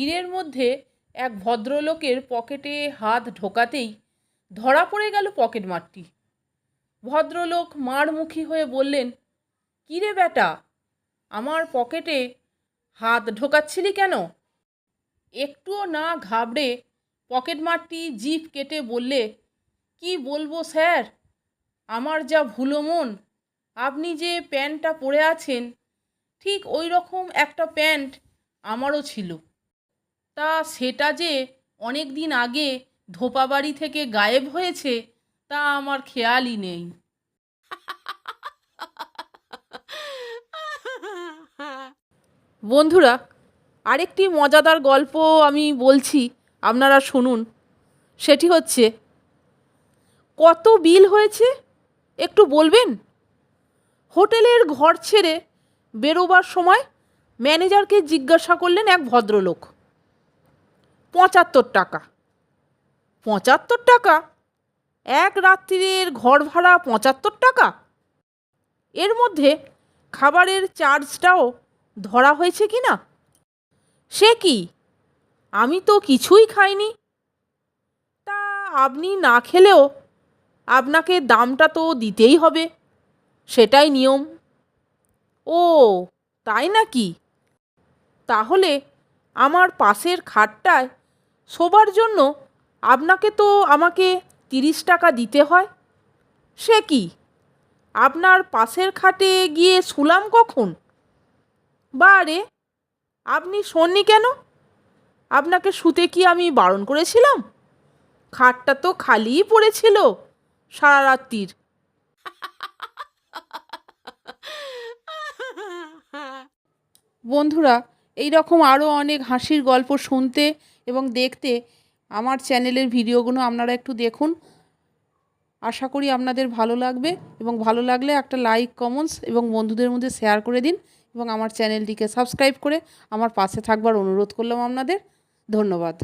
ভিড়ের মধ্যে এক ভদ্রলোকের পকেটে হাত ঢোকাতেই ধরা পড়ে গেল পকেট মারটি। ভদ্রলোক মারমুখী হয়ে বললেন কিরে বেটা আমার পকেটে হাত ঢোকাচ্ছিলি কেন? একটুও না ঘাবড়ে পকেটমারটি জিভ কেটে বললে, কি বলব স্যার, আমার যা ভুলো মন, আপনি যে প্যান্টটা পরে আছেন, ঠিক ওই রকম একটা প্যান্ট আমারও ছিল। তা সেটা যে অনেক দিন আগে ধোপাবাড়ি থেকে গায়েব হয়েছে, তা আমার খেয়ালই নেই। বন্ধুরা, আরেকটি মজাদার গল্প আমি বলছি, আপনারা শুনুন। সেটি হচ্ছে, কত বিল হয়েছে? একটু বলবেন? হোটেলের ঘর ছেড়ে বেরোবার সময় ম্যানেজারকে জিজ্ঞাসা করলেন এক ভদ্রলোক। পঁচাত্তর টাকা। পঁচাত্তর টাকা? এক রাত্রির ঘর ভাড়া পঁচাত্তর টাকা? এর মধ্যে খাবারের চার্জটাও ধরা হয়েছে কি না? সে কি? আমি তো কিছুই খাইনি। তা আপনি না খেলেও আপনাকে দামটা তো দিতেই হবে, সেটাই নিয়ম। ও, তাই নাকি? তাহলে আমার পাশের খাটটায় শোবার জন্য আপনাকে তো আমাকে তিরিশ টাকা দিতে হয়? সে কি? আপনার পাশের খাটে গিয়ে শুলাম কখন? বা রে আপনি শোননি কেন? আপনাকে শুতে কি আমি বারণ করেছিলাম? খাটটা তো খালিই পড়েছিল সারা রাত্রির। বন্ধুরা এই রকম আরও অনেক হাসির গল্প শুনতে এবং দেখতে আমার চ্যানেলের ভিডিওগুলো আপনারা একটু দেখুন। আশা করি আপনাদের ভালো লাগবে এবং ভালো লাগলে একটা লাইক, কমেন্টস এবং বন্ধুদের মধ্যে শেয়ার করে দিন এবং আমার চ্যানেলটিকে সাবস্ক্রাইব করে আমার পাশে থাকবার অনুরোধ করলাম আপনাদের। ধন্যবাদ।